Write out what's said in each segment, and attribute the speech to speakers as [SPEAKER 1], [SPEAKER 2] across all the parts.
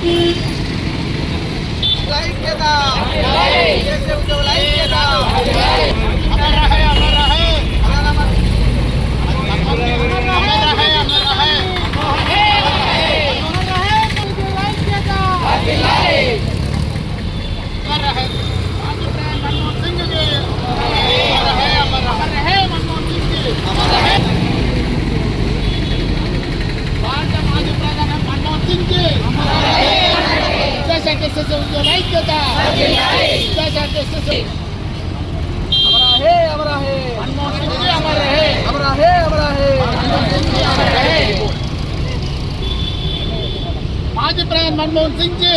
[SPEAKER 1] 一
[SPEAKER 2] माजी प्रधान मनमोहन सिंह जी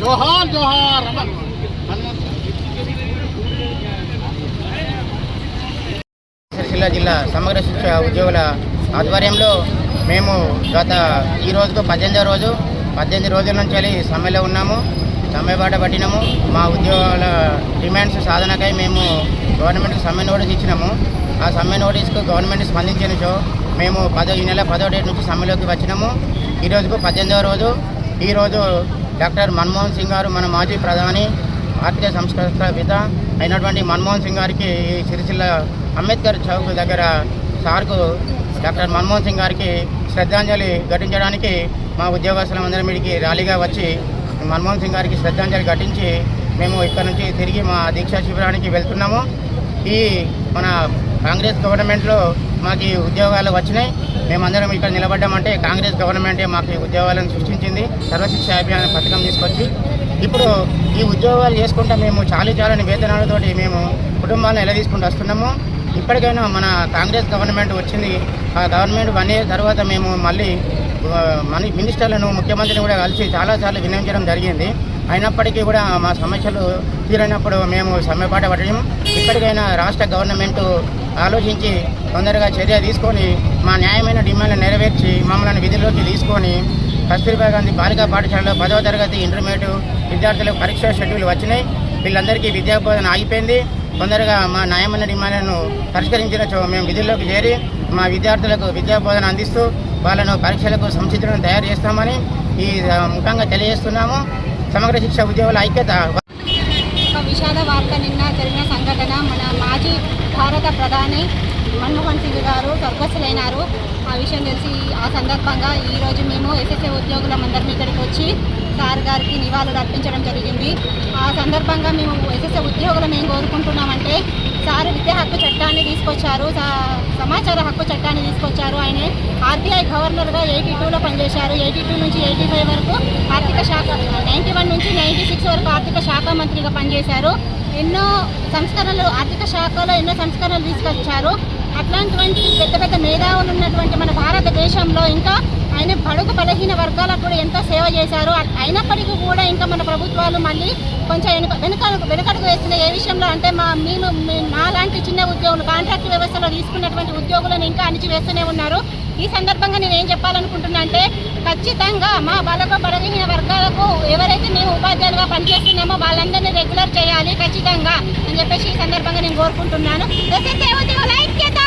[SPEAKER 2] जोहार जोहार अमर मनमोहन सिंह
[SPEAKER 3] సిరిసిల్ల జిల్లా సమగ్ర శిక్ష ఉద్యోగుల ఆధ్వర్యంలో మేము గత ఈ రోజుకు పద్దెనిమిదో రోజు పద్దెనిమిది రోజుల నుంచి వెళ్ళి సమ్మెలో ఉన్నాము. సమ్మె బాట పట్టినాము. మా ఉద్యోగాల డిమాండ్స్ సాధనకై మేము గవర్నమెంట్కి సమ్మె నోటీస్ ఇచ్చినాము. ఆ సమ్మె నోటీస్కు గవర్నమెంట్ స్పందించినచో మేము పదో ఈ నెల పదో డేట్ నుంచి సమ్మెలోకి వచ్చినాము. ఈ రోజుకు పద్దెనిమిదవ రోజు. ఈరోజు డాక్టర్ మన్మోహన్ సింగ్ గారు మన మాజీ ప్రధాని భారతీయ సంస్కృత అయినటువంటి మన్మోహన్ సింగ్ గారికి ఈ సిరిసిల్ల అంబేద్కర్ చౌక్ దగ్గర సార్కు డాక్టర్ మన్మోహన్ సింగ్ గారికి శ్రద్ధాంజలి ఘటించడానికి మా ఉద్యోగస్తులం అందరం ఇడికి ర్యాలీగా వచ్చి మన్మోహన్ సింగ్ గారికి శ్రద్ధాంజలి ఘటించి మేము ఇక్కడ నుంచి తిరిగి మా దీక్షా శిబిరానికి వెళ్తున్నాము. ఈ మన కాంగ్రెస్ గవర్నమెంట్లో మాకు ఈ ఉద్యోగాలు వచ్చినాయి. మేమందరం ఇక్కడ నిలబడ్డామంటే కాంగ్రెస్ గవర్నమెంటే మాకు ఉద్యోగాలను సృష్టించింది. సర్వశిక్ష అభియాన పథకం తీసుకొచ్చి ఇప్పుడు ఈ ఉద్యోగాలు చేసుకుంటే మేము చాలీ చాలని వేతనాలతోటి మేము కుటుంబాన్ని ఎలా తీసుకుంటూ వస్తున్నాము. ఇప్పటికైనా మన కాంగ్రెస్ గవర్నమెంట్ వచ్చింది. ఆ గవర్నమెంట్ వన్ ఇయర్ తర్వాత మేము మళ్ళీ మన మినిస్టర్లను ముఖ్యమంత్రిని కూడా కలిసి చాలాసార్లు వినియోగించడం జరిగింది. అయినప్పటికీ కూడా మా సమస్యలు తీరనప్పుడు మేము సమ్మెపాట పడడం ఇప్పటికైనా రాష్ట్ర గవర్నమెంట్ ఆలోచించి తొందరగా చర్య తీసుకొని మా న్యాయమైన డిమాండ్లు నెరవేర్చి మమ్మల్ని విధుల్లోకి తీసుకొని కస్తూరిబా గాంధీ బాలికా పాఠశాలలో పదవ తరగతి ఇంటర్మీడియట్ విద్యార్థులకు పరీక్ష షెడ్యూల్ వచ్చినాయి. వీళ్ళందరికీ విద్యా బోధన ఆగిపోయింది. తొందరగా మా న్యాయమైన డిమాండ్లను పరిష్కరించినచో మేము విధుల్లోకి చేరి మా విద్యార్థులకు విద్యా బోధన అందిస్తూ వాళ్ళను పరీక్షలకు సంసిద్ధులను తయారు చేస్తామని ఈ ముఖ్యంగా ముఖంగా తెలియజేస్తున్నాము. సమగ్ర శిక్ష ఉద్యోగుల ఐక్యత.
[SPEAKER 4] ఒక విషాద వార్త నిన్న జరిగిన సంఘటన. మన మాజీ భారత ప్రధాని మన్మోహన్ సింగ్ గారు స్వర్గస్థులైనారు. ఆ విషయం తెలిసి ఆ సందర్భంగా ఈరోజు మేము ఎస్ఎస్ఏ ఉద్యోగులమందరం ఇక్కడికి వచ్చి సార్ గారికి నివాళులు అర్పించడం జరిగింది. ఆ సందర్భంగా మేము ఎస్ఎస్ఏ ఉద్యోగులం ఏం కోరుకుంటున్నామంటే సార్ విద్యా హక్కు చట్టాన్ని తీసుకొచ్చారు. సమ తీసుకొచ్చారు. ఆయన ఆర్బీఐ గవర్నర్గా ఎయిటీ టూలో పనిచేశారు. ఎయిటీ టూ నుంచి ఎయిటీ ఫైవ్ వరకు ఆర్థిక శాఖ నైంటీ వన్ నుంచి నైంటీ సిక్స్ వరకు ఆర్థిక శాఖ మంత్రిగా పనిచేశారు. ఎన్నో సంస్కరణలు ఆర్థిక శాఖలో ఎన్నో సంస్కరణలు తీసుకొచ్చారు. అట్లాంటివంటి పెద్ద పెద్ద మేధావులు ఉన్నటువంటి మన భారతదేశంలో ఇంకా ఆయన బడుగు బలహీన వర్గాలకు కూడా ఎంతో సేవ చేశారు అయినప్పటికీ కూడా ఇంకా మన ప్రభుత్వాలు మళ్ళీ కొంచెం వెనుక వెనుక వెనుకడుగు వేస్తున్నాయి. ఏ విషయంలో అంటే మా మేము మా లాంటి చిన్న ఉద్యోగులు కాంట్రాక్ట్ వ్యవస్థలో తీసుకున్నటువంటి ఉద్యోగులను ఇంకా అణిచివేస్తూనే ఉన్నారు. ఈ సందర్భంగా నేను ఏం చెప్పాలనుకుంటున్నా అంటే ఖచ్చితంగా మా బలగ బలహీన వర్గాలకు ఎవరైతే మేము ఉపాధ్యాయులుగా పనిచేస్తున్నామో వాళ్ళందరినీ రెగ్యులర్ చేయాలి ఖచ్చితంగా అని చెప్పేసి ఈ సందర్భంగా నేను కోరుకుంటున్నాను. ఐక్యత